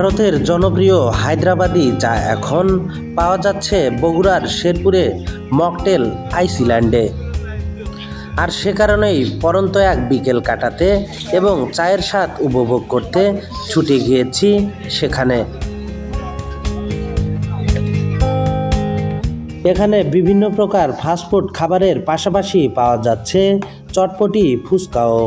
ভারতের জনপ্রিয় হায়দ্রাবাদি চা এখন পাওয়া যাচ্ছে বগুড়ার শেরপুরে মকটেল আইসল্যান্ডে। আর সে কারণেই পরন্ত এক বিকেল কাটাতে এবং চায়ের স্বাদ উপভোগ করতে ছুটে গিয়েছি সেখানে। এখানে বিভিন্ন প্রকার ফাস্টফুড খাবারের পাশাপাশি পাওয়া যাচ্ছে চটপটি ফুচকাও।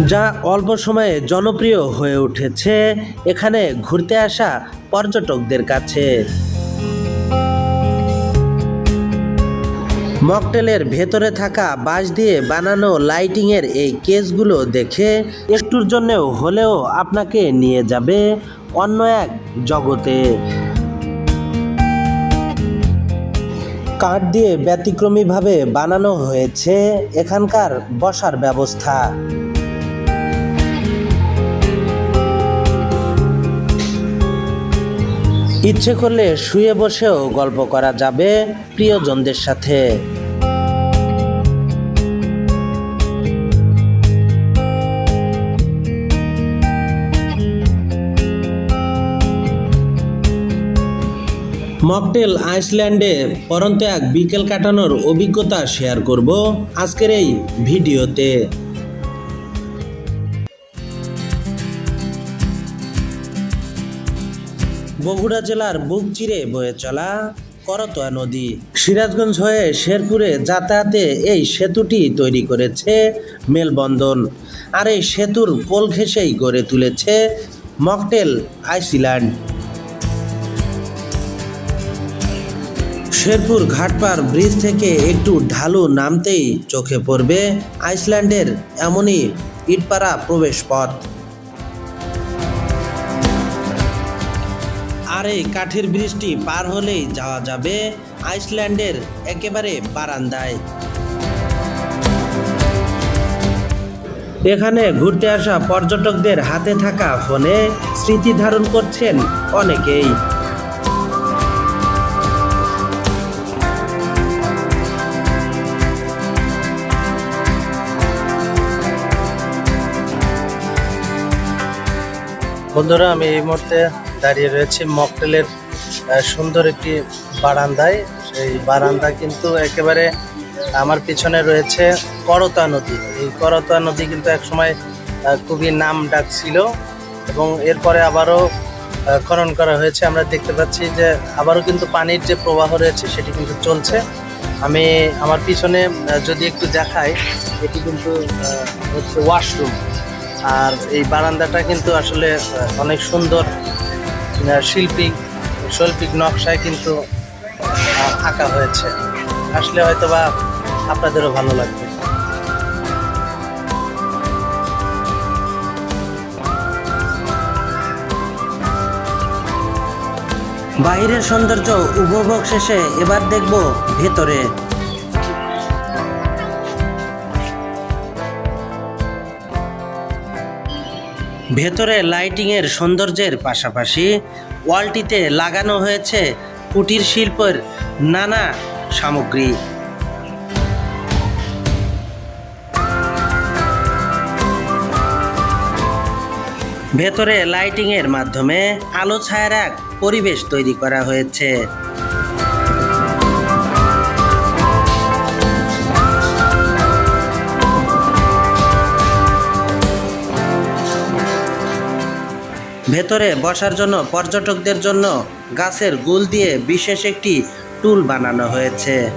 যা অল্প সময়ে জনপ্রিয় হয়ে উঠেছে এখানে ঘুরতে আসা পর্যটকদের কাছে। মকটেলের ভেতরে থাকা বাঁশ দিয়ে বানানো লাইটিংয়ের এই কেসগুলো দেখে একটুর জন্যেও হলেও আপনাকে নিয়ে যাবে অন্য এক জগতে। কাঠ দিয়ে ব্যতিক্রমীভাবে বানানো হয়েছে এখানকার বসার ব্যবস্থা। ইচ্ছে করলে শুয়ে বসেও গল্প করা যাবে প্রিয়জনদের সাথে। মকটেল আইসল্যান্ডে পরন্ত এক বিকেল কাটানোর অভিজ্ঞতা শেয়ার করব আজকের এই ভিডিওতে। বগুড়া জেলার বুক চিরে বয়ে চলা করতোয়া নদী। সিরাজগঞ্জ হয়ে শেরপুরে যাতায়াতে এই সেতুটি তৈরি করেছে মেলবন্ধন। আর এই সেতুর পোল ঘেঁষেই গড়ে তুলেছে mocktail island. Sherpur Ghatpar bridge থেকে একটু ঢালু নামতেই চোখে পড়বে আইসল্যান্ডের এমনই ইটপাড়া প্রবেশ পথ আর এই কাঠের ব্রিজটি পার হলেই যাওয়া যাবে আইসল্যান্ডের একেবারে বারান্দায়। এখানে ঘুরতে আসা পর্যটকদের হাতে থাকা ফোনে স্মৃতি ধারণ করছেন অনেকেই। বন্ধুরা, আমি এই মুহূর্তে দাঁড়িয়ে রয়েছি মকটেলের সুন্দর একটি বারান্দায়। সেই বারান্দা কিন্তু একেবারে আমার পিছনে রয়েছে করতা নদী। এই করতা নদী কিন্তু একসময় খুবই নাম ডাক ছিল এবং এরপরে আবারও খনন করা হয়েছে। আমরা দেখতে পাচ্ছি যে আবারও কিন্তু পানির যে প্রবাহ রয়েছে সেটি কিন্তু চলছে। আমি আমার পিছনে যদি একটু দেখাই, এটি কিন্তু হচ্ছে ওয়াশরুম। আর এই বারান্দাটা কিন্তু আসলে অনেক সুন্দর আহ, শিল্পী শৈল্পিক নকশায় কিন্তু আঁকা হয়েছে। আসলে হয়তো বা আপনাদেরও ভালো লাগবে। বাইরের সৌন্দর্য উপভোগ শেষে এবার দেখব ভেতরে। ভেতরে লাইটিংয়ের সৌন্দর্যের পাশাপাশি ওয়ালটিতে লাগানো হয়েছে কুটির শিল্পের নানা সামগ্রী। ভেতরে লাইটিংয়ের মাধ্যমে আলো ছায়ার এক পরিবেশ তৈরি করা হয়েছে। ভেতরে বসার জন্য পর্যটকদের জন্য গাছের গুল দিয়ে বিশেষ একটি টুল বানানো হয়েছে।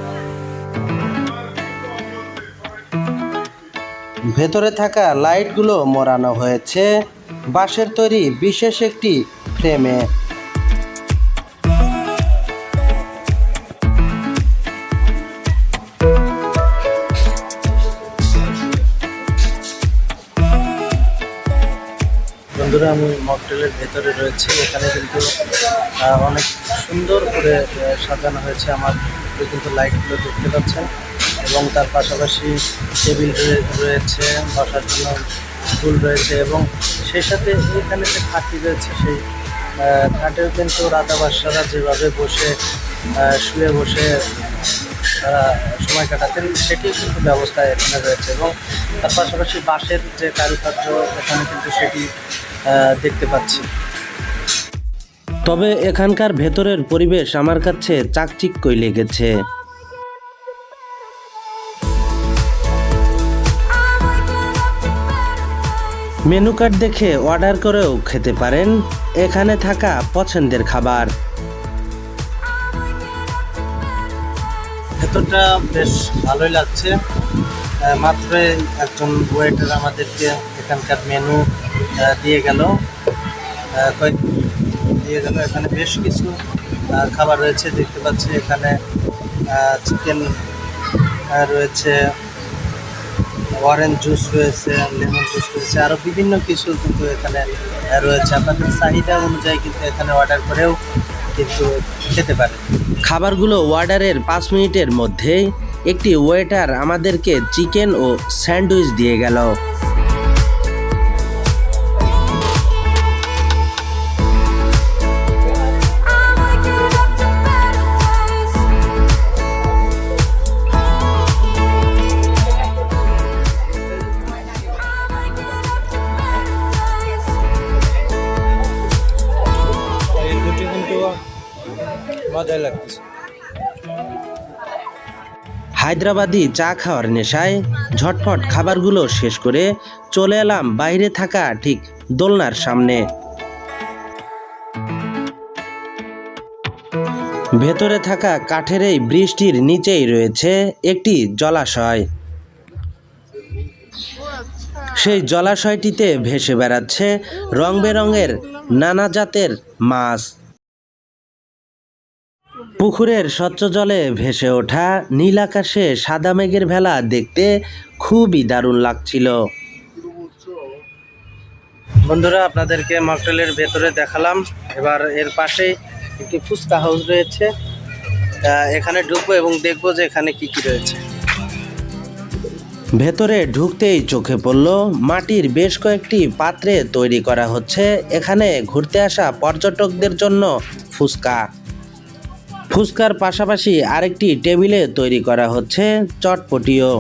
ভেতরে থাকা লাইটগুলো মোড়ানো হয়েছে। বাঁশের তৈরি বিশেষ একটি ফ্রেমে। বন্ধুরা, আমি মকটেলের ভেতরে রয়েছে। এখানে কিন্তু অনেক সুন্দর করে সাজানো হয়েছে আমার কিন্তু লাইটগুলো দেখতে পাচ্ছেন এবং তার পাশাপাশি টেবিল রয়েছে, বসার জন্য ফুল রয়েছে এবং সেই সাথে এখানে যে খাটটি রয়েছে সেই খাটেও কিন্তু রাধা বাদশারা যেভাবে বসে শুয়ে বসে, তারা সময় কাটাতেন, সেটিও কিন্তু ব্যবস্থা এখানে রয়েছে এবং তার পাশাপাশি বাঁশের যে কারুকার্য, এখানে কিন্তু সেটি দেখতে পাচ্ছি। তবে এখানকার ভেতরের পরিবেশ আমার কাছে চাকচিক্যই লেগেছে। মেনু কার্ড দেখে অর্ডার করেও খেতে পারেন। এখানে থাকা পছন্দের খাবার। ভেতরটা বেশ ভালোই লাগছে। আহ, মাত্রই একজন ওয়েটার আমাদেরকে এখানকার মেনু দিয়ে গেল। দিয়ে গেল। এখানে বেশ কিছু খাবার রয়েছে। দেখতে পাচ্ছি এখানে চিকেন রয়েছে অরেঞ্জ জুস রয়েছে লেমন জুস রয়েছে আরও বিভিন্ন কিছু কিন্তু এখানে রয়েছে। আপনাদের চাহিদা অনুযায়ী কিন্তু এখানে অর্ডার করেও কিন্তু খেতে পারেন। খাবারগুলো অর্ডারের পাঁচ মিনিটের মধ্যেই একটি ওয়েটার আমাদেরকে চিকেন ও স্যান্ডউইচ দিয়ে গেল। হায়দ্রাবাদি চা খাওয়ার নেশায় ঝটফট খাবারগুলো শেষ করে চলে এলাম বাইরে থাকা ঠিক দোলনার সামনে। ভেতরে থাকা কাঠের এই বৃষ্টির নিচেই রয়েছে একটি জলাশয়। সেই জলাশয়টিতে ভেসে বেড়াচ্ছে রং বেরঙের নানা জাতের মাছ। পুকুরের স্বচ্ছ জলে ভেসে ওঠা নীল আকাশে সাদা মেঘের ভেলা দেখতে খুবই দারুণ লাগছিল। বন্ধুরা, আপনাদেরকে মকটেলের ভেতরে দেখালাম। এবার এর পাশে একটি ফুচকা হাউস রয়েছে। এখানে ঢুকবো এবং দেখব যে এখানে কি কি রয়েছে। ভেতরে ঢুকতেই চোখে পড়ল মাটির বেশ কয়েকটি পাত্রে তৈরি করা হচ্ছে। এখানে ঘুরতে আসা পর্যটকদের জন্য ফুচকা। ফুচকার পাশাপাশি আরেকটি টেবিলে তৈরি করা হচ্ছে চটপটিও।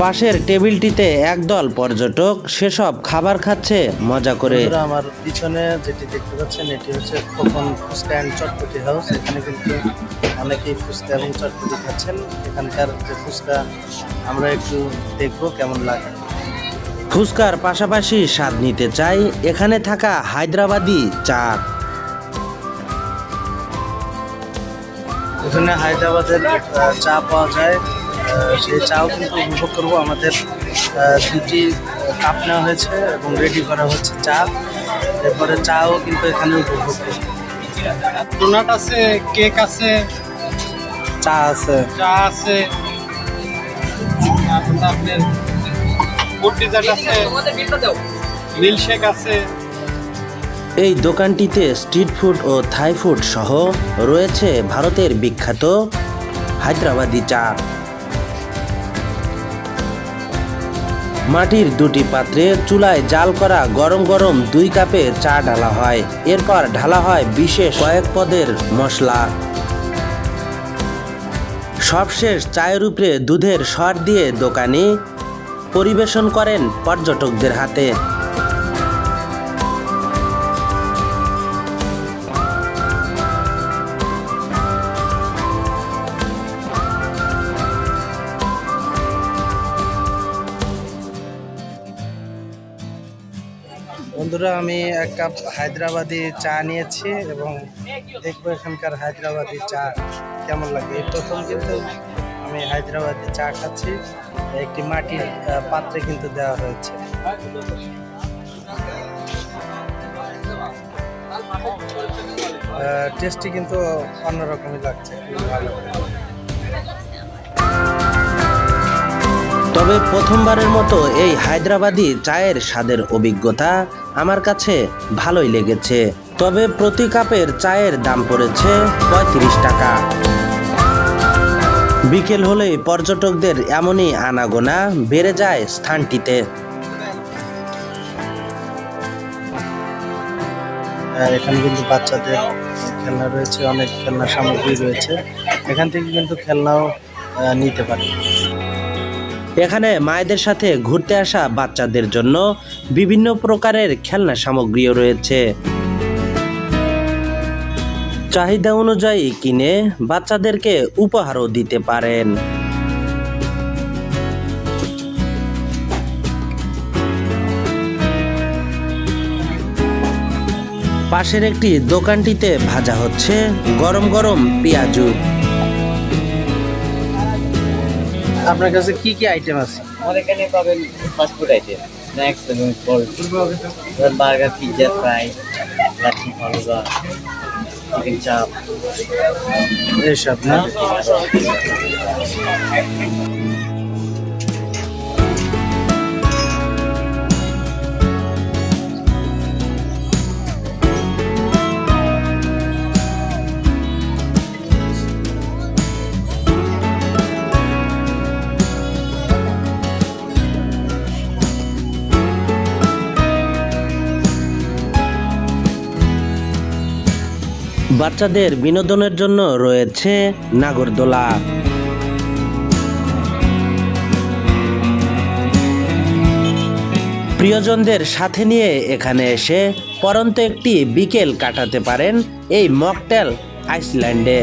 পাশের টেবিলটিতে একদল পর্যটক সেসব খাবার খাচ্ছে, মজা করে। আমার পিছনে যেটি দেখতে পাচ্ছেন, এটি হচ্ছে খোকন ফুচকা অ্যান্ড চটপটি হাউস। এখানে কিন্তু অনেকেই ফুচকা এবং চটপটি খাচ্ছেন। এখানকার যে ফুচকা, আমরা একটু দেখব কেমন লাগে। ফুচকার পাশাপাশি স্বাদ নিতে চাই এখানে থাকা হায়দ্রাবাদি চা এখানে হায়দ্রাবাদের চা পাওয়া যায়। সেই চাও কিন্তু উপভোগ করব। আমাদের দুটি কাপ নেওয়া হয়েছে এবং রেডি করা হচ্ছে চা। এরপরে চাও কিন্তু এখানে উপভোগ করব। ডোনাট আছে কেক আছে। চা আছে। চা আছে। আপনার ডিজার্ট আছে। আছে। এই দোকানটিতে স্ট্রিট ফুড ও থাই ফুড সহ রয়েছে ভারতের বিখ্যাত হায়দ্রাবাদি চা। মাটির দুটি পাত্রে চুলায় জাল করা গরম গরম দুই কাপে চা ঢালা হয়। এরপর ঢালা হয় বিশেষ কয়েক পদের মশলা। সবশেষ চায়ের উপরে দুধের সর দিয়ে দোকানি পরিবেশন করেন পর্যটকদের হাতে। বন্ধুরা, আমি এক কাপ হায়দ্রাবাদি চা নিয়েছি এবং দেখব এখানকার হায়দ্রাবাদি চা কেমন লাগে। প্রথম কিন্তু আমি হায়দ্রাবাদি চা খাচ্ছি। একটি মাটির পাত্রে কিন্তু দেওয়া হয়েছে। টেস্টি কিন্তু অন্যরকমই লাগছে। ভালো তবে প্রথমবারের মতো এই হায়দ্রাবাদি চায়ের স্বাদের অভিজ্ঞতা আমার কাছে ভালোই লেগেছে। তবে প্রতি কাপের চায়ের দাম পড়েছে পঁয়ত্রিশ টাকা। বিকেল হলেই পর্যটকদের এমনই আনাগোনা বেড়ে যায় স্থানটিতে। এখানে কিন্তু বাচ্চাদের খেলনা রয়েছে অনেক খেলনা সামগ্রী রয়েছে। এখান থেকে কিন্তু খেলনাও নিতে পারে। এখানে মায়েদের সাথে ঘুরতে আসা বাচ্চাদের জন্য বিভিন্ন প্রকারের খেলনা সামগ্রীও রয়েছে। চাহিদা অনুযায়ী কিনে বাচ্চাদেরকে উপহারও দিতে পারেন। পাশের একটি দোকানটিতে ভাজা হচ্ছে গরম গরম পেঁয়াজু। আপনার কাছে কি কি আইটেম আছে? আমাদের এখানে পাবেন ফাস্টফুড আইটেম স্ন্যাক্স এবং cold burger pizza fry lassi falooda chicken chaap এসব না? বাচ্চাদের বিনোদনের জন্য রয়েছে নাগরদোলা। প্রিয়জনদের সাথে নিয়ে এখানে এসে পরন্ত একটি বিকেল কাটাতে পারেন এই মকটেল আইসল্যান্ডে।